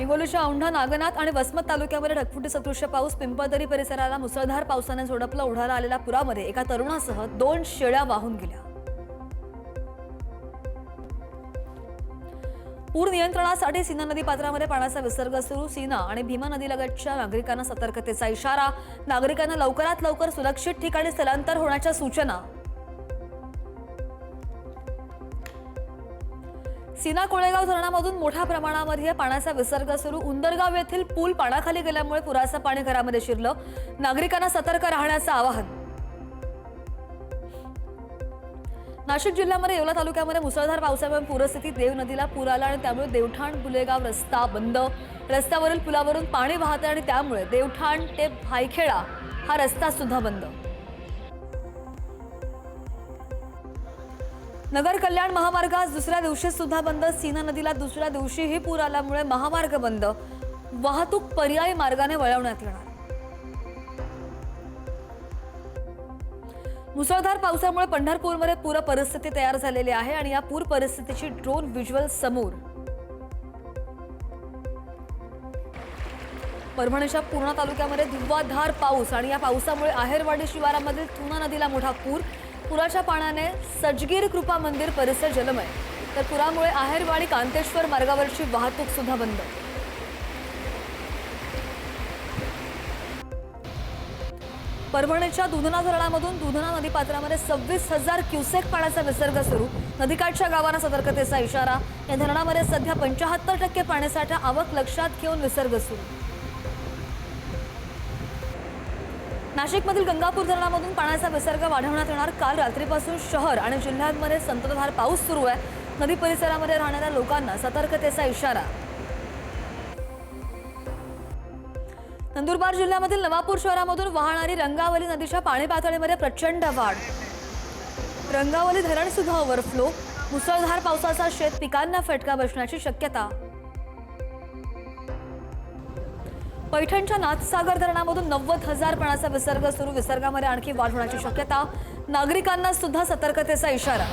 हिंगोलीच्या औंढा नागनाथ आणि वसमत तालुक्यामध्ये ढगफुटी सदृश्य पाऊस पिंपळदरी परिसराला मुसळधार पावसाने झोडपला ओढाला आलेल्या पुरामध्ये एका तरुणासह दोन शेळ्या वाहून गेल्या. पूर नियंत्रणासाठी सीना नदी पात्रामध्ये पाण्याचा विसर्ग सुरू. सीना आणि भीमा नदीलगतच्या नागरिकांना सतर्कतेचा इशारा नागरिकांना लवकरात लवकर सुरक्षित ठिकाणी स्थलांतर होण्याच्या सूचना. सीना कोळेगाव धरणामधून मोठ्या प्रमाणामध्ये पाण्याचा विसर्ग सुरू. उंदरगाव येथील पूल पाण्याखाली गेल्यामुळे पुराचं पाणी घरामध्ये शिरलं. नागरिकांना सतर्क राहण्याचं आवाहन. नाशिक जिल्ह्यामध्ये येवला तालुक्यामध्ये मुसळधार पावसामुळे पूरस्थिती देव नदीला पूर आला आणि त्यामुळे देवठाण बुलेगाव रस्ता बंद. रस्त्यावरील पुलावरून पाणी वाहते आणि त्यामुळे देवठाण ते भायखेडा हा रस्ता सुद्धा बंद. नगर कल्याण महामार्गास दुसऱ्या दिवशी सुद्धा बंद सीना नदीला दुसऱ्या दिवशीही पूर आल्यामुळे महामार्ग बंद. वाहतूक पर्यायी मार्गाने वळवण्यात येणार. मुसळधार पावसामुळे पंढरपूरमध्ये पूर परिस्थिती तयार झालेली आहे आणि या पूर परिस्थितीची ड्रोन व्हिज्युअल समोर. परभणीच्या पूर्णा तालुक्यामध्ये धुव्वाधार पाऊस आणि या पावसामुळे आहेरवाडी शिवारामधील थुना नदीला मोठा पूर पुराच्या पाण्याने सजगीर कृपा मंदिर परिसर जलमय. तर पुरामुळे आहेरवाडी कांतेश्वर मार्गावरची वाहतूक सुद्धा बंद. परभणीच्या दुधना धरणामधून दुधना नदीपात्रामध्ये सव्वीस हजार क्युसेक पाण्याचा विसर्ग सुरू. नदीकाठच्या गावांना सतर्कतेचा इशारा. या धरणामध्ये सध्या पंचाहत्तर टक्के पाण्यासाठा आवक लक्षात घेऊन विसर्ग सुरू. नाशिकमधील गंगापूर धरणामधून पाण्याचा विसर्ग वाढवण्यात येणार. काल रात्रीपासून शहर आणि जिल्ह्यांमध्ये संततधार पाऊस सुरू आहे. नदी परिसरामध्ये राहणाऱ्या लोकांना सतर्कतेचा इशारा. नंदुरबार जिल्ह्यामधील नवापूर शहरामधून वाहणारी रंगावली नदीच्या पाणी पातळीमध्ये प्रचंड वाढ. रंगावली धरण सुद्धा ओव्हरफ्लो मुसळधार पावसाचा शेत पिकांना फटका बसण्याची शक्यता. पैठणच्या नाथसागर धरणामधून नव्वद हजार पाण्याचा विसर्ग सुरू. विसर्गामध्ये आणखी वाढ होण्याची शक्यता. नागरिकांना सुद्धा सतर्कतेचा इशारा.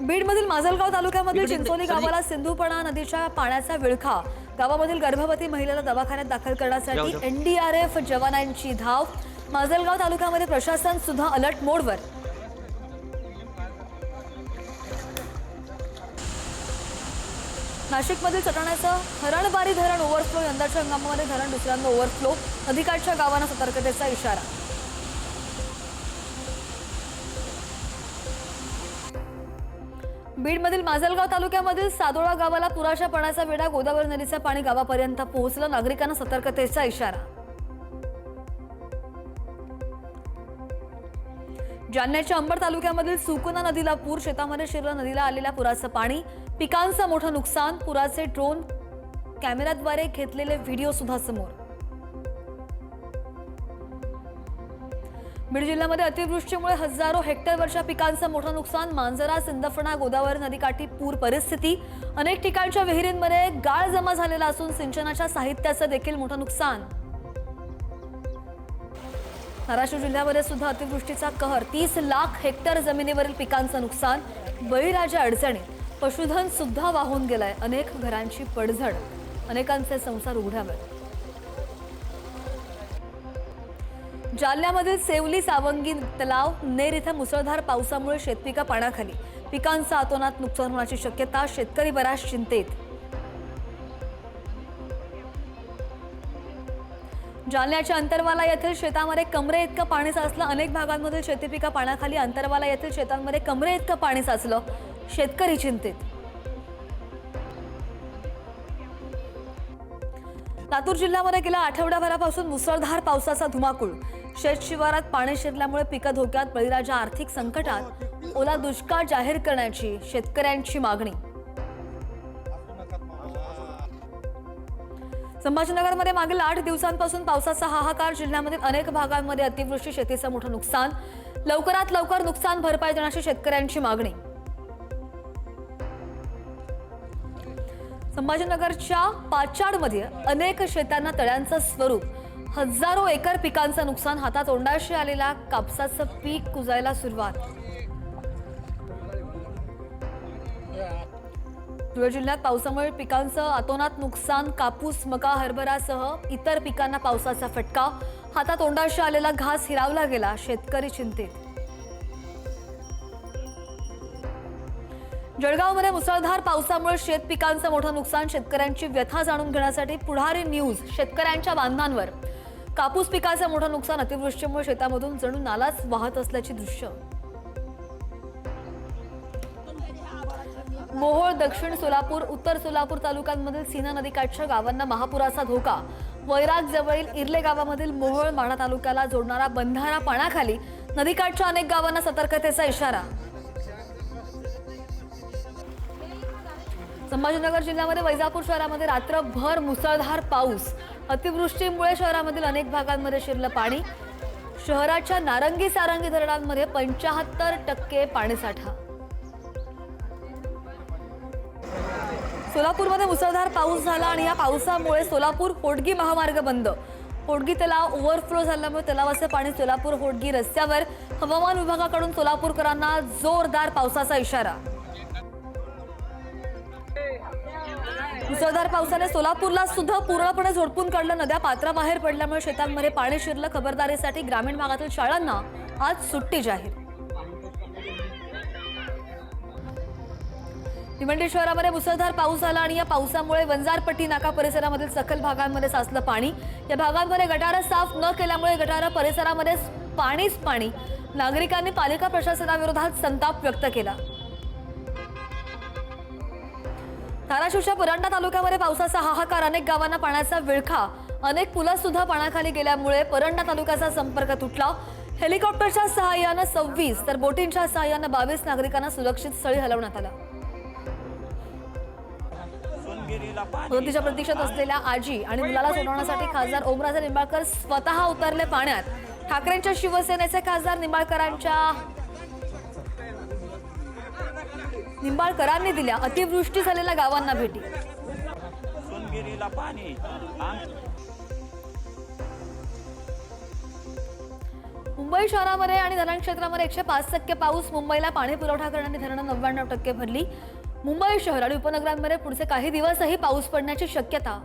बीडमधील माजलगाव तालुक्यामधील चिंचोली गावाला सिंधुपणा नदीच्या पाण्याचा विळखा. गावामधील गर्भवती महिलेला दवाखान्यात दाखल करण्यासाठी एनडीआरएफ जवानांची धाव. माजलगाव तालुक्यामध्ये प्रशासन सुद्धा अलर्ट मोडवर. नाशिकमधील सटाण्याचं हरणबारी धरण ओव्हरफ्लो यंदाच्या हंगामामध्ये धरण दुसऱ्यांदा ओव्हरफ्लो नदीकाठच्या गावांना सतर्कतेचा इशारा. बीडमधील माजलगाव तालुक्यामधील सादोळा गावाला पुराच्या पाण्याचा वेढा गोदावरी नदीचं पाणी गावापर्यंत पोहोचलं. नागरिकांना सतर्कतेचा इशारा. जालन्याच्या अंबड तालुक्यामधील सुकना नदीला पूर शेतामध्ये शिरला नदीला आलेल्या पुराचं पाणी पिकांचं मोठं नुकसान पुराचे ड्रोन कॅमेऱ्याद्वारे घेतलेले व्हिडिओ सुद्धा समोर. बीड जिल्ह्यामध्ये अतिवृष्टीमुळे हजारो हेक्टरवरच्या पिकांचं मोठं नुकसान मांजरा सिंदफणा गोदावरी नदीकाठी पूर परिस्थिती अनेक ठिकाणच्या विहिरींमध्ये गाळ जमा झालेला असून सिंचनाच्या साहित्याचं देखील मोठं नुकसान. धाराशिव जिल्ह्यामध्ये सुद्धा अतिवृष्टीचा कहर. तीस लाख हेक्टर जमिनीवरील पिकांचं नुकसान बळीराजा अडचणी पशुधन सुद्धा वाहून गेलाय. अनेक घरांची पडझड. अनेकांचे संसार उघड्यावर. जालन्यामधील सेवली सावंगी तलाव नेर इथं मुसळधार पावसामुळे शेतपिका पाण्याखाली. पिकांचं आतोनात नुकसान होण्याची शक्यता शेतकरी बऱ्याच चिंतेत. जालन्याच्या अंतरवाला येथील शेतामध्ये कमरे इतकं पाणी साचलं. अनेक भागांमधील शेतीपिका पाण्याखाली अंतरवाला येथील शेतांमध्ये कमरे इतकं पाणी साचलं. शेतकरी चिंतेत. लातूर जिल्ह्यामध्ये गेल्या आठवड्याभरापासून मुसळधार पावसाचा धुमाकूळ. शेत शिवारात पाणी शिरल्यामुळे पिकं धोक्यात बळीराजा आर्थिक संकटात ओला दुष्काळ जाहीर करण्याची शेतकऱ्यांची मागणी. संभाजीनगरमध्ये मागील आठ दिवसांपासून पावसाचा हाहाकार जिल्ह्यामधील अनेक भागांमध्ये अतिवृष्टी शेतीचं मोठं नुकसान. लवकरात लवकर नुकसान भरपाई देण्याची शेतकऱ्यांची मागणी. संभाजीनगरच्या पाचाडमध्ये अनेक शेतांना तळ्यांचं स्वरूप. हजारो एकर पिकांचं नुकसान हातात ओंडाशी आलेल्या कापसाचं पीक कुजायला सुरुवात. धुळे जिल्ह्यात पावसामुळे पिकांचं अतोनात नुकसान कापूस मका हरभरासह इतर पिकांना पावसाचा फटका. हातातोंडाशी आलेला घास हिरावला गेला शेतकरी चिंतित. जळगावमध्ये मुसळधार पावसामुळे शेत पिकांचं मोठं नुकसान शेतकऱ्यांची व्यथा जाणून घेण्यासाठी पुढारी न्यूज शेतकऱ्यांच्या बांधांवर. कापूस पिकाचं मोठं नुकसान अतिवृष्टीमुळे शेतामधून जणू नालाच वाहत असल्याची दृश्य. मोहोळ दक्षिण सोलापूर उत्तर सोलापूर तालुक्यांमधील सीना नदीकाठच्या गावांना महापुराचा धोका. वैराग जवळील इर्ले गावामधील मोहोळ माढा तालुक्याला जोडणारा बंधारा पाण्याखाली नदीकाठच्या अनेक गावांना सतर्कतेचा इशारा. संभाजीनगर जिल्ह्यामध्ये वैजापूर शहरामध्ये रात्रभर मुसळधार पाऊस. अतिवृष्टीमुळे शहरामधील अनेक भागांमध्ये शिरलं पाणी. शहराच्या नारंगी सारंगी धरणांमध्ये पंचाहत्तर टक्के पाणीसाठा. सोलापूरमध्ये मुसळधार पाऊस झाला आणि या पावसामुळे सोलापूर होडगी महामार्ग बंद. होडगी तलाव ओव्हरफ्लो झाल्यामुळे तलावाचे पाणी सोलापूर होडगी रस्त्यावर. हवामान विभागाकडून सोलापूरकरांना जोरदार पावसाचा इशारा. मुसळधार पावसाने सोलापूरला सुद्धा पूर्णपणे झोडपून काढलं. नद्या पात्राबाहेर पडल्यामुळे शेतांमध्ये पाणी शिरलं. खबरदारीसाठी ग्रामीण भागातील शाळांना आज सुट्टी जाहीर. भिवंडी शहरामध्ये मुसळधार पाऊस झाला आणि या पावसामुळे वंजारपट्टी नाका परिसरामधील सखल भागांमध्ये साचलं पाणी. या भागांमध्ये गटारं साफ न केल्यामुळे गटारं परिसरामध्ये पाणीच पाणी. नागरिकांनी पालिका प्रशासनाविरोधात संताप व्यक्त केला. धाराशिवच्या परांडा तालुक्यामध्ये पावसाचा हाहाकार. अनेक गावांना पाण्याचा विळखा. अनेक पुलं सुद्धा पाण्याखाली गेल्यामुळे परंडा तालुक्याचा संपर्क तुटला. हेलिकॉप्टरच्या सहाय्यानं सव्वीस तर बोटींच्या सहाय्यानं बावीस नागरिकांना सुरक्षित स्थळी हलवण्यात आलं. मदतीच्या प्रतीक्षेत असलेल्या आजी आणि मुलाला सोडवण्यासाठी खासदार ओमराजे निंबाळकर स्वतः उतरले पाण्यात. ठाकरेंच्या शिवसेनेचे खासदार निंबाळकरांच्या निंबाळकरांनी दिल्या अतिवृष्टी झालेल्या गावांना भेटी. पाणी. मुंबई शहरामध्ये आणि धरण क्षेत्रामध्ये एकशे पाच टक्के पाऊस मुंबईला पाणी पुरवठा करणारी धरणं नव्याण्णव टक्के भरली. मुंबई शहर आणि उपनगरांमध्ये पुढचे काही दिवसही पाऊस पडण्याची शक्यता.